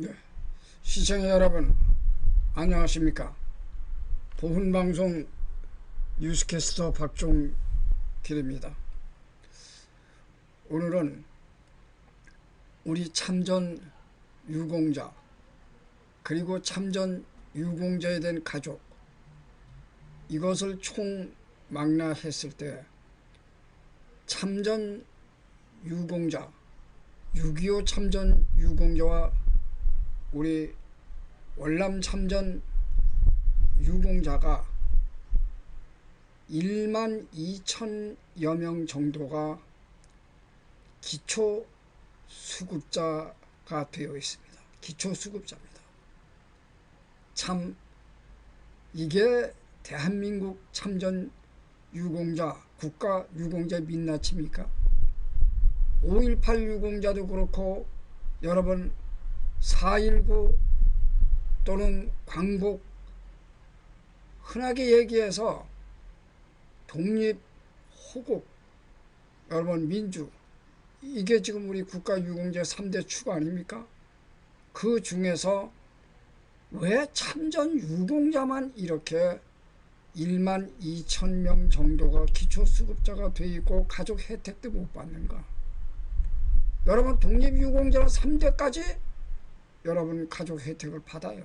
네. 시청자 여러분 안녕하십니까 보훈방송 뉴스캐스터 박종길입니다 오늘은 우리 참전 유공자 그리고 참전 유공자에 대한 가족 이것을 총망라했을 때 참전 유공자 6.25 참전 유공자와 우리 월남 참전 유공자가 1만 2천여 명 정도가 기초 수급자가 되어 있습니다. 기초 수급자입니다. 참 이게 대한민국 참전 유공자 국가 유공자 민낯입니까? 5.18 유공자도 그렇고 여러분 4.19 또는 광복 흔하게 얘기해서 독립, 호국, 여러분 민주 이게 지금 우리 국가 유공자 3대 축 아닙니까? 그 중에서 왜 참전 유공자만 이렇게 1만 2천 명 정도가 기초수급자가 돼 있고 가족 혜택도 못 받는가? 여러분 독립유공자는 3대까지 여러분 가족 혜택을 받아요.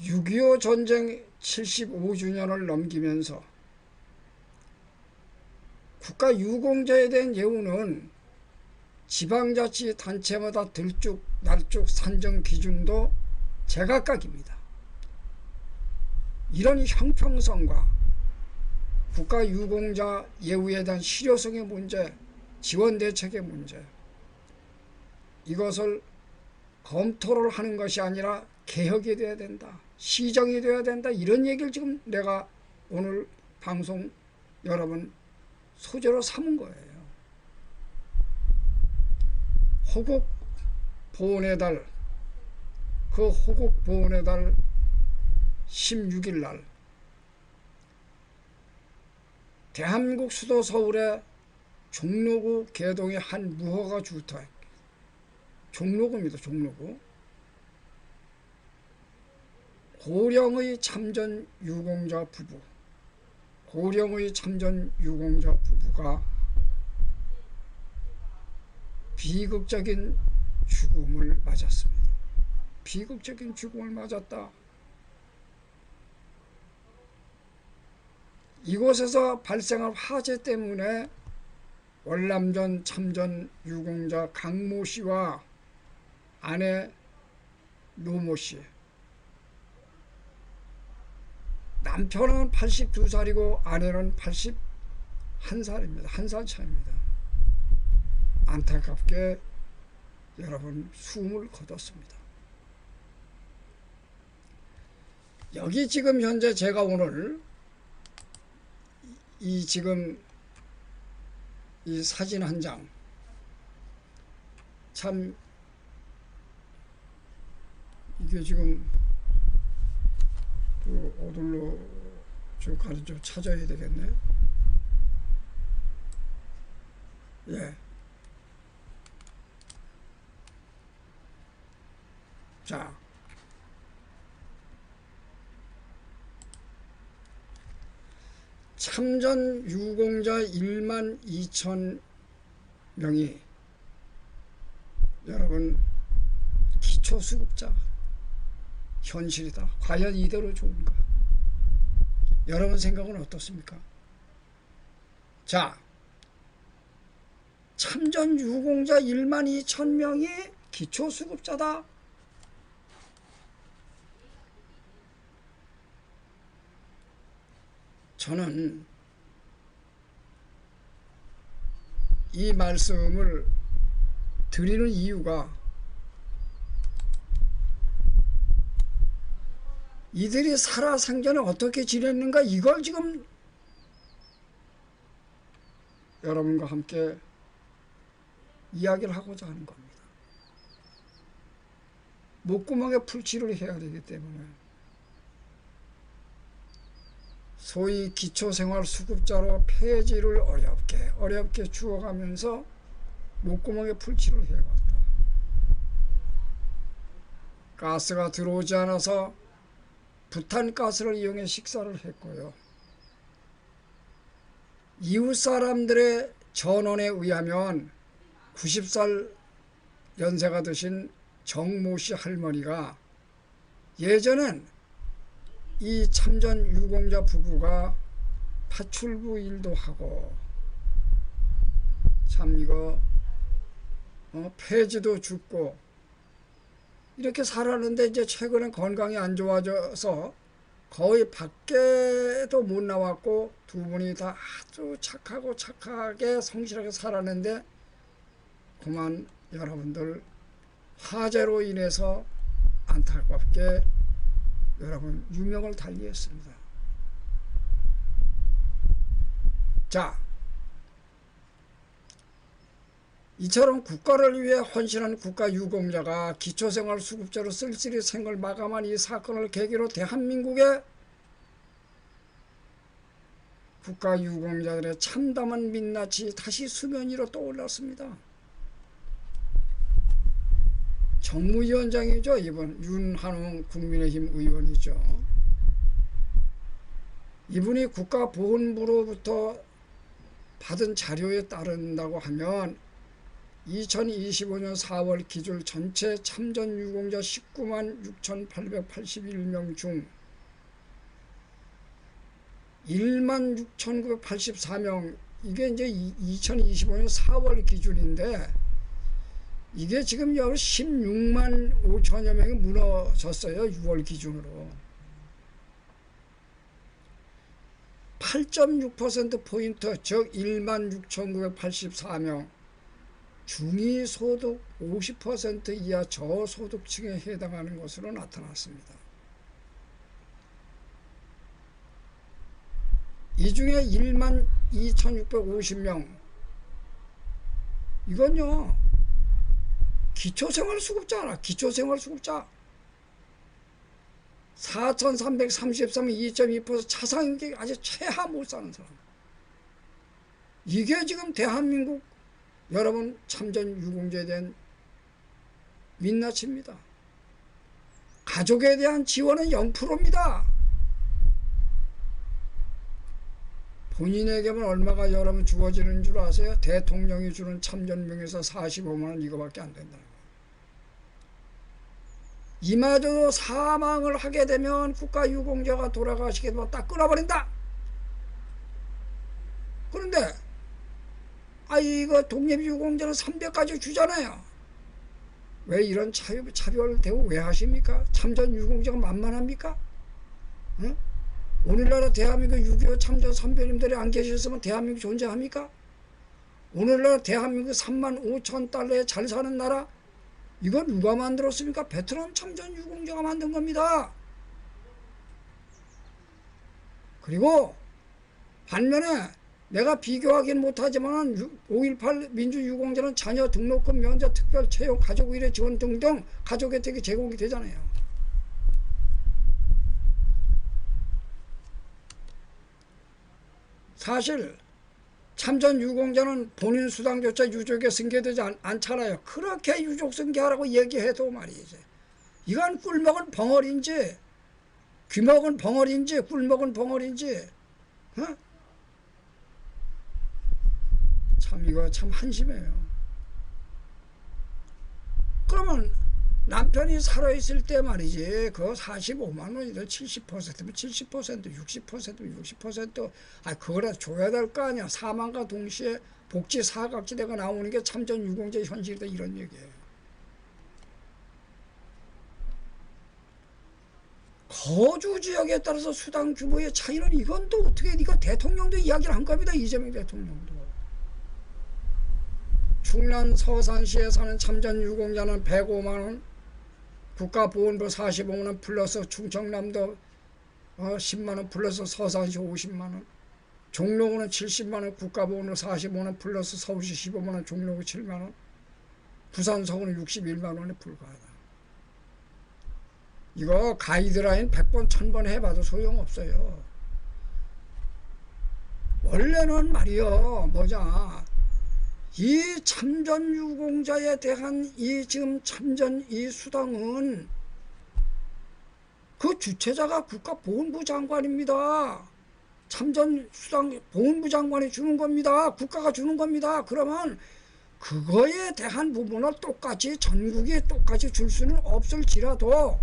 (6.25) 전쟁 75주년을 넘기면서 국가 유공자에 대한 예우는 지방자치단체마다 들쭉 날쭉 산정 기준도 제각각입니다. 이런 형평성과 국가 유공자 예우에 대한 실효성의 문제, 지원 대책의 문제 이것을 검토를 하는 것이 아니라 개혁이 돼야 된다. 시정이 돼야 된다. 이런 얘기를 지금 내가 오늘 방송 여러분 소재로 삼은 거예요. 호국 보훈의 달, 그 호국 보훈의 달 16일 날 대한민국 수도 서울의 종로구 개동의 한 무허가 주택 종로구입니다. 종로구 고령의 참전 유공자 부부 고령의 참전 유공자 부부가 비극적인 죽음을 맞았습니다. 비극적인 죽음을 맞았다. 이곳에서 발생한 화재 때문에 월남전 참전 유공자 강모 씨와 아내 노모 씨 남편은 82살이고 아내는 81살입니다. 한 살 차입니다. 안타깝게 여러분 숨을 거뒀습니다. 여기 지금 현재 제가 오늘 이 지금 이 사진 한 장 참 이게 지금 그 어디로 저 가서 좀 찾아야 되겠네. 예. 자. 참전 유공자 1만 2천 명이 여러분 기초수급자 현실이다. 과연 이대로 좋은가? 여러분 생각은 어떻습니까? 자, 참전 유공자 1만 2천 명이 기초수급자다. 저는 이 말씀을 드리는 이유가 이들이 살아생전에 어떻게 지냈는가 이걸 지금 여러분과 함께 이야기를 하고자 하는 겁니다. 목구멍에 풀칠을 해야 되기 때문에 소위 기초생활 수급자로 폐지를 어렵게 어렵게 주어가면서 목구멍에 풀칠을 해왔다. 가스가 들어오지 않아서 부탄가스를 이용해 식사를 했고요. 이웃 사람들의 전원에 의하면 90살 연세가 드신 정모 씨 할머니가 예전엔 이 참전 유공자 부부가 파출부 일도 하고 참 이거 어, 폐지도 죽고 이렇게 살았는데 이제 최근에 건강이 안 좋아져서 거의 밖에도 못 나왔고 두 분이 다 아주 착하고 착하게 성실하게 살았는데 그만 여러분들 화재로 인해서 안타깝게 여러분 유명을 달리했습니다. 자, 이처럼 국가를 위해 헌신한 국가 유공자가 기초생활수급자로 쓸쓸히 생을 마감한 이 사건을 계기로 대한민국의 국가 유공자들의 참담한 민낯이 다시 수면 위로 떠올랐습니다. 정무위원장이죠. 이번 윤한홍 국민의힘 의원이죠. 이분이 국가보훈부로부터 받은 자료에 따른다고 하면 2025년 4월 기준 전체 참전 유공자 19만 6,881명 중 1만 6,984명 이게 이제 2025년 4월 기준인데 이게 지금 여 16만 5천여 명이 무너졌어요. 6월 기준으로. 8.6%포인트 즉 1만 6,984명 중위소득 50% 이하 저소득층에 해당하는 것으로 나타났습니다. 이 중에 1만 2,650명 이건요 기초생활수급자라 기초생활수급자 4,333 2.2% 차상인계 아주 최하 못 사는 사람 이게 지금 대한민국 여러분 참전 유공자에 대한 민낯입니다. 가족에 대한 지원은 0%입니다. 본인에게만 얼마가 여러분 주어지는 줄 아세요? 대통령이 주는 참전명에서 45만원 이거밖에 안 된다는 거예요. 이마저도 사망을 하게 되면 국가 유공자가 돌아가시게 되면 딱 끊어버린다. 그런데 아 이거 독립유공자는 300까지 주잖아요. 왜 이런 차별, 차별 대우 왜 하십니까? 참전 유공자가 만만합니까? 응? 오늘날의 대한민국 6.25 참전 선배님들이 안 계셨으면 대한민국 존재합니까? 오늘날 대한민국 3만 5천 달러에 잘 사는 나라 이건 누가 만들었습니까? 베트남 참전 유공자가 만든 겁니다. 그리고 반면에 내가 비교하기는 못하지만 5.18 민주유공자는 자녀 등록금 면제 특별 채용 가족 의료 지원 등등 가족 혜택이 제공이 되잖아요. 사실 참전 유공자는 본인 수당조차 유족에 승계되지 않, 않잖아요. 그렇게 유족 승계하라고 얘기해도 말이지. 이건 꿀먹은 벙어리인지 귀먹은 벙어리인지 꿀먹은 벙어리인지 어? 참 이거 참 한심해요. 그러면 남편이 살아있을 때 말이지 그 45만 원이든 70%면 70% 60%면 60% 아, 그거라 줘야 될 거 아니야. 사망과 동시에 복지 사각지대가 나오는 게 참전 유공자 현실이다 이런 얘기예요. 거주 지역에 따라서 수당 규모의 차이는 이건 또 어떻게 네가 대통령도 이야기를 한 겁니다 이재명 대통령도. 충남 서산시에 사는 참전 유공자는 105만원 국가보훈부 45만원 플러스 충청남도 어, 10만원 플러스 서산시 50만원 종로구는 70만원 국가보훈부 45만원 플러스 서울시 15만원 종로구 7만원 부산 서구는 61만원에 불과하다. 이거 가이드라인 100번 1000번 해봐도 소용없어요. 원래는 말이요 뭐자 이 참전 유공자에 대한 이 지금 참전 이 수당은 그 주체자가 국가보훈부 장관입니다. 참전 수당 보훈부 장관이 주는 겁니다. 국가가 주는 겁니다. 그러면 그거에 대한 부분을 똑같이 전국에 똑같이 줄 수는 없을지라도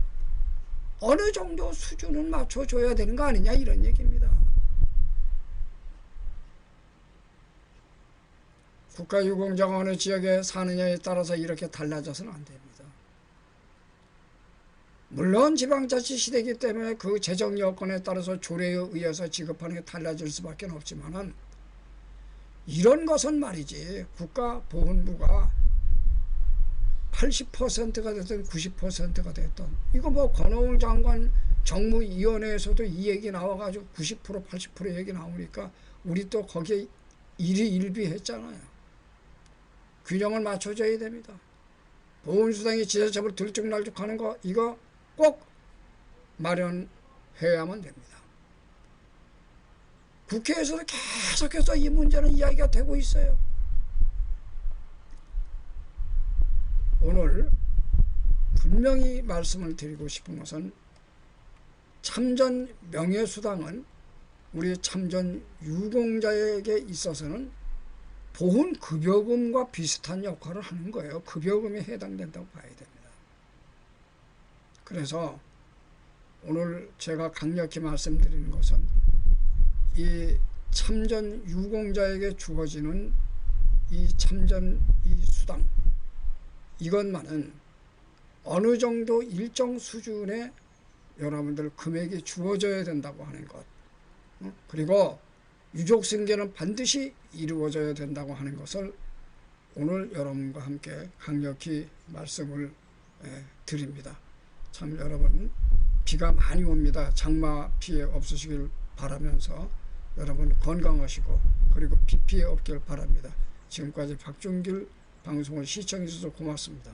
어느 정도 수준은 맞춰줘야 되는 거 아니냐 이런 얘기입니다. 국가유공자가 어느 지역에 사느냐에 따라서 이렇게 달라져서는 안 됩니다. 물론 지방자치 시대이기 때문에 그 재정 여건에 따라서 조례에 의해서 지급하는 게 달라질 수밖에 없지만 은 이런 것은 말이지 국가보훈부가 80%가 됐든 90%가 됐든 이거 뭐 권오웅 장관 정무위원회에서도 이 얘기 나와가지고 90% 80% 얘기 나오니까 우리 또 거기에 일이 일비했잖아요. 균형을 맞춰줘야 됩니다. 보훈수당이 지자체로 들쭉날쭉하는 거 이거 꼭 마련해야만 됩니다. 국회에서도 계속해서 이 문제는 이야기가 되고 있어요. 오늘 분명히 말씀을 드리고 싶은 것은 참전 명예수당은 우리 참전 유공자에게 있어서는 보훈 급여금과 비슷한 역할을 하는 거예요. 급여금에 해당된다고 봐야 됩니다. 그래서 오늘 제가 강력히 말씀드리는 것은 이 참전 유공자에게 주어지는 이 참전 이 수당 이것만은 어느 정도 일정 수준의 여러분들 금액이 주어져야 된다고 하는 것 어? 그리고 유족 승계는 반드시 이루어져야 된다고 하는 것을 오늘 여러분과 함께 강력히 말씀을 드립니다. 참 여러분 비가 많이 옵니다. 장마 피해 없으시길 바라면서 여러분 건강하시고 그리고 비 피해 없길 바랍니다. 지금까지 박종길 방송을 시청해 주셔서 고맙습니다.